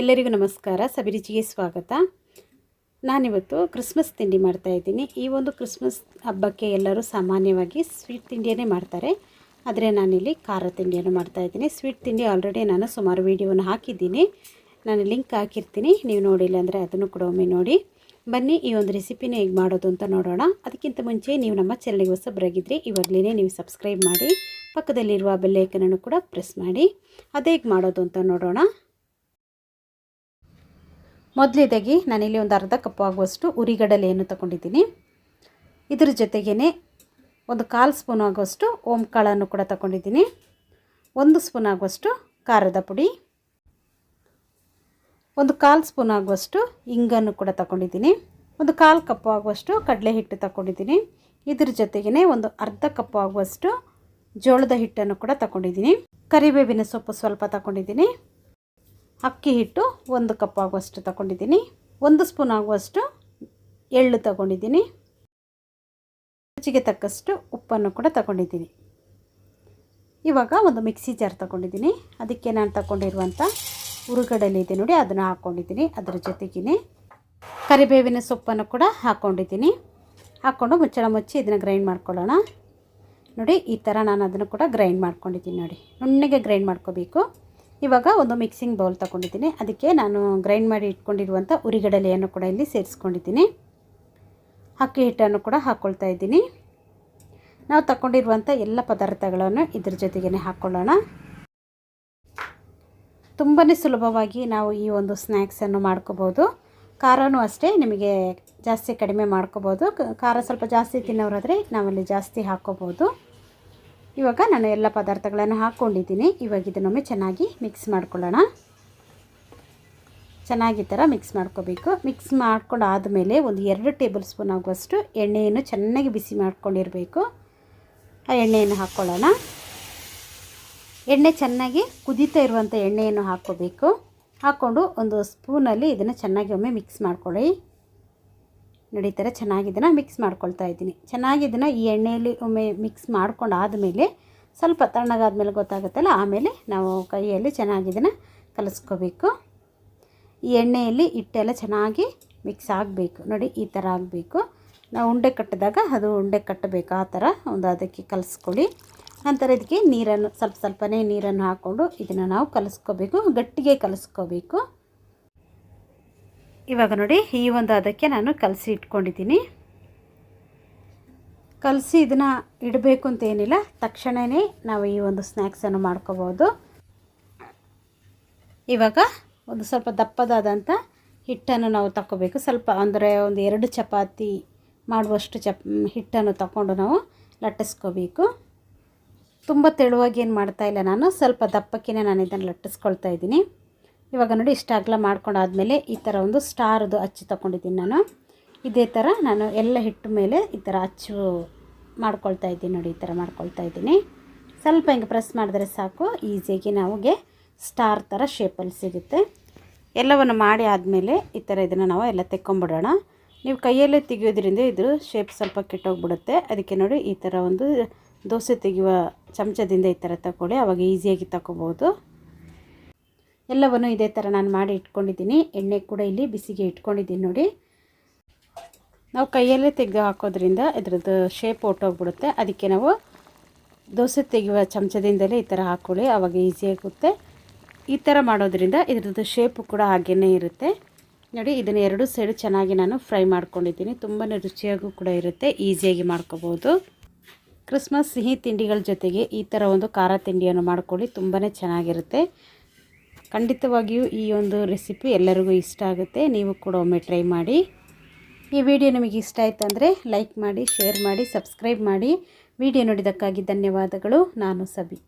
ಎಲ್ಲರಿಗೂ ನಮಸ್ಕಾರ. ಸಬಿರುಚಿಗೆ ಸ್ವಾಗತ. ನಾನಿವತ್ತು ಕ್ರಿಸ್ಮಸ್ ತಿಂಡಿ ಮಾಡ್ತಾಯಿದ್ದೀನಿ ಈ ಒಂದು ಕ್ರಿಸ್ಮಸ್ ಹಬ್ಬಕ್ಕೆ ಎಲ್ಲರೂ ಸಾಮಾನ್ಯವಾಗಿ ಸ್ವೀಟ್ ತಿಂಡಿಯನ್ನೇ ಮಾಡ್ತಾರೆ. ಆದರೆ ನಾನಿಲ್ಲಿ ಖಾರ ತಿಂಡಿಯನ್ನು ಮಾಡ್ತಾ ಇದ್ದೀನಿ. ಸ್ವೀಟ್ ತಿಂಡಿ ಆಲ್ರೆಡಿ ನಾನು ಸುಮಾರು ವೀಡಿಯೋವನ್ನು ಹಾಕಿದ್ದೀನಿ. ನಾನು ಲಿಂಕ್ ಹಾಕಿರ್ತೀನಿ. ನೀವು ನೋಡಿಲ್ಲ ಅಂದರೆ ಅದನ್ನು ಕೂಡ ಒಮ್ಮೆ ನೋಡಿ. ಬನ್ನಿ, ಈ ಒಂದು ರೆಸಿಪಿನ ಹೇಗೆ ಮಾಡೋದು ಅಂತ ನೋಡೋಣ. ಅದಕ್ಕಿಂತ ಮುಂಚೆ ನೀವು ನಮ್ಮ ಚಾನಲ್ಗೆ ಹೊಸಬ್ರಾಗಿದ್ದರೆ ಇವಾಗಲೇ ನೀವು ಸಬ್ಸ್ಕ್ರೈಬ್ ಮಾಡಿ. ಪಕ್ಕದಲ್ಲಿರುವ ಬೆಲ್ಲೈಕನನ್ನು ಕೂಡ ಪ್ರೆಸ್ ಮಾಡಿ. ಅದೇಗೆ ಮಾಡೋದು ಅಂತ ನೋಡೋಣ. ಮೊದಲೇದಾಗಿ ನಾನಿಲ್ಲಿ ಒಂದು ಅರ್ಧ ಕಪ್ ಆಗುವಷ್ಟು ಉರಿಗಡಲೆಯನ್ನು ತಗೊಂಡಿದ್ದೀನಿ. ಇದ್ರ ಜೊತೆಗೇ ಒಂದು ಕಾಲು ಸ್ಪೂನ್ ಆಗುವಷ್ಟು ಓಂಕಾಳನ್ನು ಕೂಡ ತಗೊಂಡಿದ್ದೀನಿ. ಒಂದು ಸ್ಪೂನ್ ಆಗುವಷ್ಟು ಖಾರದ ಪುಡಿ. ಒಂದು ಕಾಲು ಸ್ಪೂನ್ ಆಗುವಷ್ಟು ಇಂಗನ್ನು ಕೂಡ ತಗೊಂಡಿದ್ದೀನಿ. ಒಂದು ಕಾಲು ಕಪ್ಪು ಆಗುವಷ್ಟು ಕಡಲೆ ಹಿಟ್ಟು ತಗೊಂಡಿದ್ದೀನಿ. ಇದ್ರ ಜೊತೆಗೇ ಒಂದು ಅರ್ಧ ಕಪ್ಪು ಆಗುವಷ್ಟು ಜೋಳದ ಹಿಟ್ಟನ್ನು ಕೂಡ ತಗೊಂಡಿದ್ದೀನಿ. ಕರಿಬೇವಿನ ಸೊಪ್ಪು ಸ್ವಲ್ಪ ತಗೊಂಡಿದ್ದೀನಿ. ಅಕ್ಕಿ ಹಿಟ್ಟು ಒಂದು ಕಪ್ ಆಗುವಷ್ಟು ತಗೊಂಡಿದ್ದೀನಿ, ಒಂದು ಸ್ಪೂನ್ ಆಗುವಷ್ಟು ಎಳ್ಳು ತಗೊಂಡಿದ್ದೀನಿ, ರುಚಿಗೆ ತಕ್ಕಷ್ಟು ಉಪ್ಪನ್ನು ಕೂಡ ತಗೊಂಡಿದ್ದೀನಿ. ಇವಾಗ ಒಂದು ಮಿಕ್ಸಿ ಜಾರ್ ತಗೊಂಡಿದ್ದೀನಿ, ಅದಕ್ಕೆ ನಾನು ತಗೊಂಡಿರುವಂಥ ಉರುಗಡಲೆ ಇದೆ ನೋಡಿ, ಅದನ್ನು ಹಾಕ್ಕೊಂಡಿದ್ದೀನಿ ಅದರ ಜೊತೆಗೇ ಕರಿಬೇವಿನ ಸೊಪ್ಪನ್ನು ಕೂಡ ಹಾಕ್ಕೊಂಡಿದ್ದೀನಿ ಹಾಕ್ಕೊಂಡು ಮುಚ್ಚಳ ಮುಚ್ಚಿ ಇದನ್ನು ಗ್ರೈಂಡ್ ಮಾಡ್ಕೊಳ್ಳೋಣ. ನೋಡಿ, ಈ ಥರ ನಾನು ಅದನ್ನು ಕೂಡ ಗ್ರೈಂಡ್ ಮಾಡ್ಕೊಂಡಿದ್ದೀನಿ ನೋಡಿ, ನುಣ್ಣಗೆ ಗ್ರೈಂಡ್ ಮಾಡ್ಕೋಬೇಕು. ಇವಾಗ ಒಂದು ಮಿಕ್ಸಿಂಗ್ ಬೌಲ್ ತಗೊಂಡಿದ್ದೀನಿ. ಅದಕ್ಕೆ ನಾನು ಗ್ರೈಂಡ್ ಮಾಡಿ ಇಟ್ಕೊಂಡಿರುವಂಥ ಉರಿಗಡಲೆಯನ್ನು ಕೂಡ ಇಲ್ಲಿ ಸೇರಿಸ್ಕೊಂಡಿದ್ದೀನಿ. ಅಕ್ಕಿ ಹಿಟ್ಟನ್ನು ಕೂಡ ಹಾಕ್ಕೊಳ್ತಾ ಇದ್ದೀನಿ. ನಾವು ತಗೊಂಡಿರುವಂಥ ಎಲ್ಲ ಪದಾರ್ಥಗಳನ್ನು ಇದ್ರ ಜೊತೆಗೇ ಹಾಕ್ಕೊಳ್ಳೋಣ ತುಂಬಾ ಸುಲಭವಾಗಿ ನಾವು ಈ ಒಂದು ಸ್ನ್ಯಾಕ್ಸನ್ನು ಮಾಡ್ಕೋಬೋದು. ಖಾರನೂ ಅಷ್ಟೇ ನಿಮಗೆ ಜಾಸ್ತಿ ಕಡಿಮೆ ಮಾಡ್ಕೋಬೋದು. ಖಾರ ಸ್ವಲ್ಪ ಜಾಸ್ತಿ ತಿನ್ನೋರಾದರೆ ನಾವಲ್ಲಿ ಜಾಸ್ತಿ ಹಾಕ್ಕೋಬೋದು ಇವಾಗ ನಾನು ಎಲ್ಲ ಪದಾರ್ಥಗಳನ್ನು ಹಾಕ್ಕೊಂಡಿದ್ದೀನಿ. ಇವಾಗ ಇದನ್ನೊಮ್ಮೆ ಚೆನ್ನಾಗಿ ಮಿಕ್ಸ್ ಮಾಡ್ಕೊಳ್ಳೋಣ. ಚೆನ್ನಾಗಿ ಥರ ಮಿಕ್ಸ್ ಮಾಡ್ಕೋಬೇಕು. ಮಿಕ್ಸ್ ಮಾಡ್ಕೊಂಡು ಆದಮೇಲೆ ಒಂದು ಎರಡು ಟೇಬಲ್ ಸ್ಪೂನ್ ಆಗುವಷ್ಟು ಎಣ್ಣೆಯನ್ನು ಚೆನ್ನಾಗಿ ಬಿಸಿ ಮಾಡ್ಕೊಂಡಿರಬೇಕು. ಆ ಎಣ್ಣೆಯನ್ನು ಹಾಕ್ಕೊಳ್ಳೋಣ. ಎಣ್ಣೆ ಚೆನ್ನಾಗಿ ಕುದೀತಾ ಇರುವಂಥ ಎಣ್ಣೆಯನ್ನು ಹಾಕ್ಕೋಬೇಕು. ಹಾಕ್ಕೊಂಡು ಒಂದು ಸ್ಪೂನಲ್ಲಿ ಇದನ್ನು ಚೆನ್ನಾಗಿ ಒಮ್ಮೆ ಮಿಕ್ಸ್ ಮಾಡ್ಕೊಳ್ಳಿ. ನೋಡಿ ಥರ ಚೆನ್ನಾಗಿ ಇದನ್ನು ಮಿಕ್ಸ್ ಮಾಡ್ಕೊಳ್ತಾ ಇದ್ದೀನಿ. ಚೆನ್ನಾಗಿ ಇದನ್ನು ಈ ಎಣ್ಣೆಯಲ್ಲಿ ಒಮ್ಮೆ ಮಿಕ್ಸ್ ಮಾಡ್ಕೊಂಡು ಆದಮೇಲೆ ಸ್ವಲ್ಪ ತಣ್ಣಗಾದ್ಮೇಲೆ ಗೊತ್ತಾಗುತ್ತಲ್ಲ, ಆಮೇಲೆ ನಾವು ಕೈಯಲ್ಲಿ ಚೆನ್ನಾಗಿ ಕಲಿಸ್ಕೋಬೇಕು. ಈ ಎಣ್ಣೆಯಲ್ಲಿ ಹಿಟ್ಟೆಲ್ಲ ಚೆನ್ನಾಗಿ ಮಿಕ್ಸ್ ಆಗಬೇಕು. ನೋಡಿ, ಈ ಥರ ಆಗಬೇಕು. ನಾವು ಉಂಡೆ ಕಟ್ಟಿದಾಗ ಅದು ಉಂಡೆ ಕಟ್ಟಬೇಕು, ಆ ಥರ ಒಂದು ಅದಕ್ಕೆ ಕಲಿಸ್ಕೊಳ್ಳಿ. ನಂತರ ಇದಕ್ಕೆ ನೀರನ್ನು, ಸ್ವಲ್ಪ ಸ್ವಲ್ಪನೇ ನೀರನ್ನು ಹಾಕ್ಕೊಂಡು ಇದನ್ನು ನಾವು ಕಲಿಸ್ಕೋಬೇಕು, ಗಟ್ಟಿಗೆ ಕಲಿಸ್ಕೋಬೇಕು. ಇವಾಗ ನೋಡಿ ಈ ಒಂದು ಅದಕ್ಕೆ ನಾನು ಕಲಸಿ ಇಟ್ಕೊಂಡಿದ್ದೀನಿ. ಕಲಸಿ ಇದನ್ನು ಇಡಬೇಕು ಅಂತ ಏನಿಲ್ಲ. ತಕ್ಷಣವೇ ನಾವು ಈ ಒಂದು ಸ್ನ್ಯಾಕ್ಸನ್ನು ಮಾಡ್ಕೋಬೋದು. ಇವಾಗ ಒಂದು ಸ್ವಲ್ಪ ದಪ್ಪದಾದಂಥ ಹಿಟ್ಟನ್ನು ನಾವು ತಗೋಬೇಕು ಸ್ವಲ್ಪ ಅಂದರೆ ಒಂದು ಎರಡು ಚಪಾತಿ ಮಾಡುವಷ್ಟು ಚಪ್, ಹಿಟ್ಟನ್ನು ತಗೊಂಡು ನಾವು ಲಟ್ಟಿಸ್ಕೋಬೇಕು. ತುಂಬ ತೆಳುವಾಗಿ ಏನು ಮಾಡ್ತಾಯಿಲ್ಲ ನಾನು. ಸ್ವಲ್ಪ ದಪ್ಪಕ್ಕೆ ನಾನು ಇದನ್ನು ಲಟ್ಟಿಸ್ಕೊಳ್ತಾ ಇದ್ದೀನಿ. ಇವಾಗ ನೋಡಿ ಇಷ್ಟ ಅಗಲ ಮಾಡ್ಕೊಂಡಾದಮೇಲೆ ಈ ಥರ ಒಂದು ಸ್ಟಾರ್ದು ಅಚ್ಚು ತಗೊಂಡಿದ್ದೀನಿ ನಾನು. ಇದೇ ಥರ ನಾನು ಎಲ್ಲ ಹಿಟ್ಟು ಮೇಲೆ ಈ ಥರ ಅಚ್ಚು ಮಾಡ್ಕೊಳ್ತಾ ಇದ್ದೀನಿ ನೋಡಿ, ಈ ಥರ ಮಾಡ್ಕೊಳ್ತಾ ಇದ್ದೀನಿ. ಸ್ವಲ್ಪ ಹಿಂಗೆ ಪ್ರೆಸ್ ಮಾಡಿದ್ರೆ ಸಾಕು, ಈಸಿಯಾಗಿ ನಮಗೆ ಸ್ಟಾರ್ ಥರ ಶೇಪಲ್ಲಿ ಸಿಗುತ್ತೆ. ಎಲ್ಲವನ್ನು ಮಾಡಿ ಆದಮೇಲೆ ಈ ಥರ ಇದನ್ನು ನಾವು ಎಲ್ಲ ತೆಕ್ಕೊಂಬಿಡೋಣ. ನೀವು ಕೈಯಲ್ಲೇ ತೆಗಿಯೋದ್ರಿಂದ ಇದ್ರ ಶೇಪ್ ಸ್ವಲ್ಪ ಕೆಟ್ಟೋಗ್ಬಿಡುತ್ತೆ. ಅದಕ್ಕೆ ನೋಡಿ ಈ ಥರ ಒಂದು ದೋಸೆ ತೆಗೆಯುವ ಚಮಚದಿಂದ ಈ ಥರ ತಗೊಳ್ಳಿ ಆವಾಗ ಈಸಿಯಾಗಿ ತಗೋಬೋದು ಎಲ್ಲವನ್ನು ಇದೇ ಥರ ನಾನು ಮಾಡಿ ಇಟ್ಕೊಂಡಿದ್ದೀನಿ. ಎಣ್ಣೆ ಕೂಡ ಇಲ್ಲಿ ಬಿಸಿಗೆ ಇಟ್ಕೊಂಡಿದ್ದೀನಿ ನೋಡಿ. ನಾವು ಕೈಯಲ್ಲೇ ತೆಗೆದು ಹಾಕೋದ್ರಿಂದ ಇದ್ರದ್ದು ಶೇಪ್ ಹೊಟ್ಟೋಗ್ಬಿಡುತ್ತೆ ಅದಕ್ಕೆ ನಾವು ದೋಸೆ ತೆಗೆಯುವ ಚಮಚದಿಂದಲೇ ಈ ಥರ ಹಾಕ್ಕೊಳ್ಳಿ ಆವಾಗ ಈಸಿಯಾಗುತ್ತೆ ಈ ಥರ ಮಾಡೋದ್ರಿಂದ ಇದ್ರದ್ದು ಶೇಪು ಕೂಡ ಹಾಗೇ ಇರುತ್ತೆ. ನೋಡಿ, ಇದನ್ನು ಎರಡು ಸೈಡು ಚೆನ್ನಾಗಿ ನಾನು ಫ್ರೈ ಮಾಡ್ಕೊಂಡಿದ್ದೀನಿ. ತುಂಬಾ ರುಚಿಯಾಗೂ ಕೂಡ ಇರುತ್ತೆ. ಈಸಿಯಾಗಿ ಮಾಡ್ಕೋಬೋದು. ಕ್ರಿಸ್ಮಸ್ ಸಿಹಿ ತಿಂಡಿಗಳ ಜೊತೆಗೆ ಈ ಥರ ಒಂದು ಖಾರ ತಿಂಡಿಯನ್ನು ಮಾಡ್ಕೊಳ್ಳಿ. ತುಂಬಾ ಚೆನ್ನಾಗಿರುತ್ತೆ. ಖಂಡಿತವಾಗಿಯೂ ಈ ಒಂದು ರೆಸಿಪಿ ಎಲ್ಲರಿಗೂ ಇಷ್ಟ ಆಗುತ್ತೆ. ನೀವು ಕೂಡ ಒಮ್ಮೆ ಟ್ರೈ ಮಾಡಿ. ಈ ವಿಡಿಯೋ ನಿಮಗೆ ಇಷ್ಟ ಆಯಿತು ಅಂದರೆ ಲೈಕ್ ಮಾಡಿ, ಶೇರ್ ಮಾಡಿ, ಸಬ್ಸ್ಕ್ರೈಬ್ ಮಾಡಿ. ವಿಡಿಯೋ ನೋಡಿದ್ದಕ್ಕಾಗಿ ಧನ್ಯವಾದಗಳು. ನಾನು ಸಬಿ.